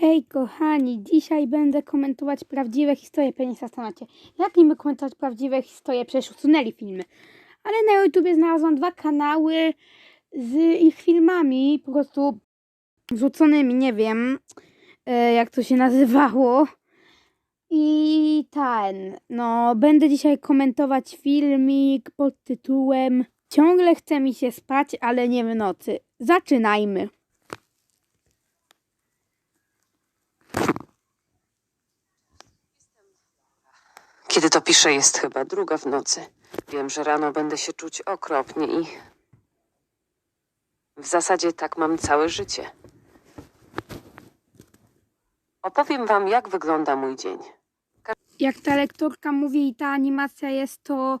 Hej kochani, dzisiaj będę komentować prawdziwe historie. Pewnie się zastanawiacie, jak niby komentować prawdziwe historie, przecież usunęli filmy. Ale na YouTubie znalazłam dwa kanały z ich filmami, po prostu wrzuconymi, nie wiem e, jak to się nazywało. I ten, no będę dzisiaj komentować filmik pod tytułem Ciągle chce mi się spać, ale nie w nocy. Zaczynajmy. Kiedy to piszę, jest chyba druga w nocy. Wiem, że rano będę się czuć okropnie i. W zasadzie tak mam całe życie. Opowiem wam, jak wygląda mój dzień. jak ta lektorka mówi ta animacja jest to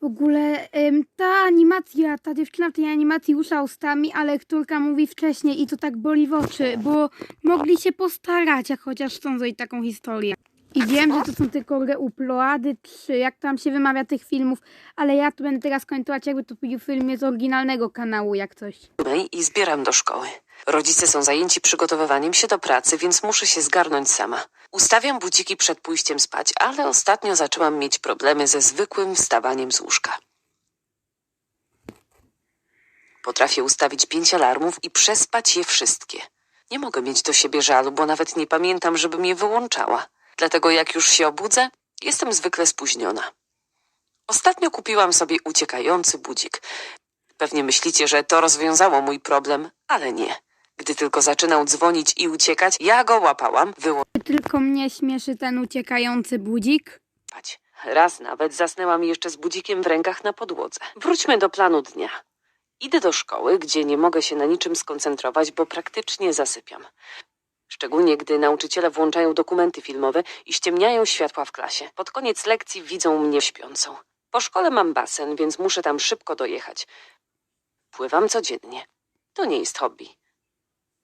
w ogóle em, ta animacja, ta dziewczyna w tej animacji rusza ustami, a lektorka mówi wcześniej i to tak boli w oczy, bo mogli się postarać, jak chociaż chcą zrobić taką historię. I wiem, że to są tylko reuploady, czy jak tam się wymawia tych filmów, ale ja tu będę teraz komentować, jakby to był film z oryginalnego kanału, jak coś. I zbieram do szkoły. Rodzice są zajęci przygotowywaniem się do pracy, więc muszę się zgarnąć sama. Ustawiam buciki przed pójściem spać, ale ostatnio zaczęłam mieć problemy ze zwykłym wstawaniem z łóżka. Potrafię ustawić pięć alarmów i przespać je wszystkie. Nie mogę mieć do siebie żalu, bo nawet nie pamiętam, żebym je wyłączała. Dlatego jak już się obudzę, jestem zwykle spóźniona. Ostatnio kupiłam sobie uciekający budzik. Pewnie myślicie, że to rozwiązało mój problem, ale nie. Gdy tylko zaczynał dzwonić i uciekać, ja go łapałam, Tylko mnie śmieszy ten uciekający budzik. Raz nawet zasnęłam jeszcze z budzikiem w rękach na podłodze. Wróćmy do planu dnia. Idę do szkoły, gdzie nie mogę się na niczym skoncentrować, bo praktycznie zasypiam. Szczególnie gdy nauczyciele włączają dokumenty filmowe i ściemniają światła w klasie. Pod koniec lekcji widzą mnie śpiącą. Po szkole mam basen, więc muszę tam szybko dojechać. Pływam codziennie. To nie jest hobby.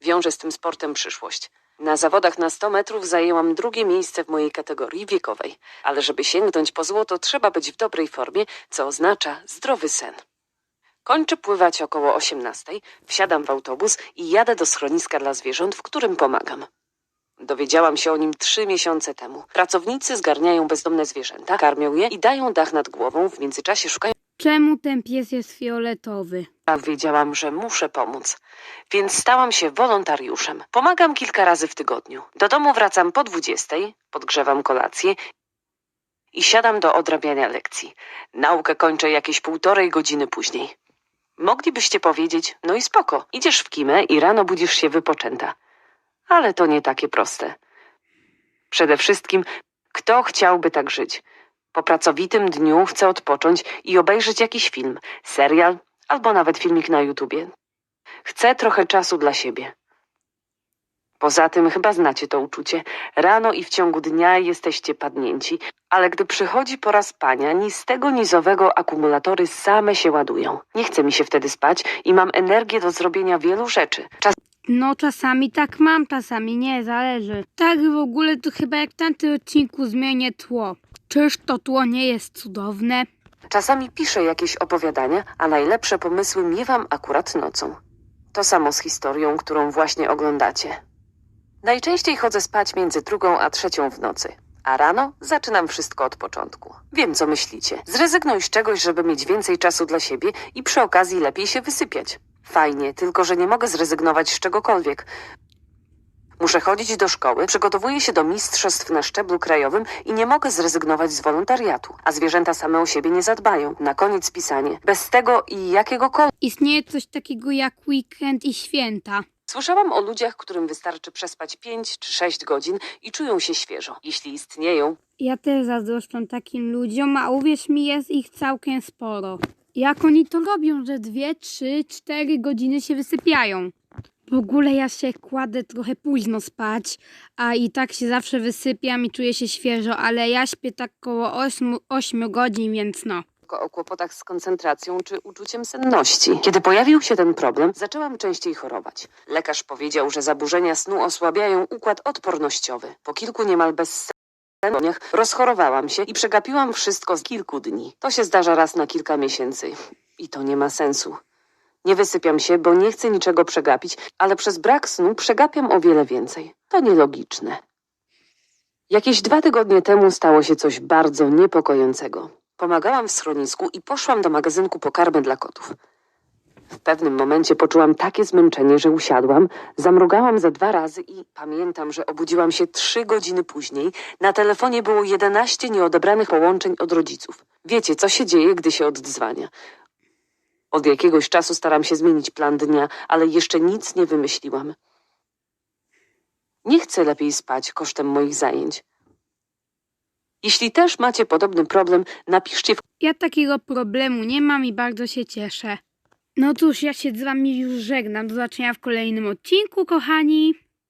Wiążę z tym sportem przyszłość. Na zawodach na 100 metrów zajęłam drugie miejsce w mojej kategorii wiekowej, ale żeby sięgnąć po złoto, trzeba być w dobrej formie, co oznacza zdrowy sen. Kończę pływać około 18, wsiadam w autobus i jadę do schroniska dla zwierząt, w którym pomagam. Dowiedziałam się o nim trzy miesiące temu. Pracownicy zgarniają bezdomne zwierzęta, karmią je i dają dach nad głową, w międzyczasie szukają Czemu ten pies jest fioletowy? a wiedziałam, że muszę pomóc, więc stałam się wolontariuszem. Pomagam kilka razy w tygodniu. Do domu wracam po 20, podgrzewam kolację i siadam do odrabiania lekcji. Naukę kończę jakieś półtorej godziny później. Moglibyście powiedzieć, no i spoko, idziesz w kimę i rano budzisz się wypoczęta. Ale to nie takie proste. Przede wszystkim, kto chciałby tak żyć? Po pracowitym dniu chcę odpocząć i obejrzeć jakiś film, serial albo nawet filmik na YouTubie. Chcę trochę czasu dla siebie. Poza tym chyba znacie to uczucie. Rano i w ciągu dnia jesteście padnięci, ale gdy przychodzi pora spania, ni z tego nizowego akumulatory same się ładują. Nie chce mi się wtedy spać i mam energię do zrobienia wielu rzeczy. Czas No czasami tak mam, czasami nie, zależy. Tak w ogóle to chyba jak w tamtym odcinku zmienię tło. Czyż to tło nie jest cudowne? Czasami piszę jakieś opowiadania, a najlepsze pomysły miewam akurat nocą. To samo z historią, którą właśnie oglądacie. Najczęściej chodzę spać między drugą a trzecią w nocy, a rano zaczynam wszystko od początku. Wiem, co myślicie. Zrezygnuj z czegoś, żeby mieć więcej czasu dla siebie i przy okazji lepiej się wysypiać. Fajnie, tylko że nie mogę zrezygnować z czegokolwiek. Muszę chodzić do szkoły, przygotowuję się do mistrzostw na szczeblu krajowym i nie mogę zrezygnować z wolontariatu, a zwierzęta same o siebie nie zadbają. Na koniec pisanie. Bez tego i jakiegokolwiek. Istnieje coś takiego jak weekend i święta. Słyszałam o ludziach, którym wystarczy przespać 5 czy 6 godzin i czują się świeżo. Jeśli istnieją, Ja też zazdroszczę takim ludziom, a uwierz mi, jest ich całkiem sporo. Jak oni to robią, że dwie, trzy, cztery godziny się wysypiają? W ogóle ja się kładę trochę późno spać, a i tak się zawsze wysypiam i czuję się świeżo, ale ja śpię tak koło 8, 8 godzin, więc no. o kłopotach z koncentracją czy uczuciem senności. Kiedy pojawił się ten problem, zaczęłam częściej chorować. Lekarz powiedział, że zaburzenia snu osłabiają układ odpornościowy. Po kilku niemal bezsennych dniach rozchorowałam się i przegapiłam wszystko z kilku dni. To się zdarza raz na kilka miesięcy i to nie ma sensu. Nie wysypiam się, bo nie chcę niczego przegapić, ale przez brak snu przegapiam o wiele więcej. To nielogiczne. Jakieś dwa tygodnie temu stało się coś bardzo niepokojącego. Pomagałam w schronisku i poszłam do magazynku po karmę dla kotów. W pewnym momencie poczułam takie zmęczenie, że usiadłam, zamrugałam ze dwa razy i pamiętam, że obudziłam się trzy godziny później. Na telefonie było 11 nieodebranych połączeń od rodziców. Wiecie, co się dzieje, gdy się oddzwania. Od jakiegoś czasu staram się zmienić plan dnia, ale jeszcze nic nie wymyśliłam. Nie chcę lepiej spać kosztem moich zajęć. Jeśli też macie podobny problem, napiszcie w Ja takiego problemu nie mam i bardzo się cieszę. No cóż, ja się z wami już żegnam. Do zobaczenia w kolejnym odcinku, kochani.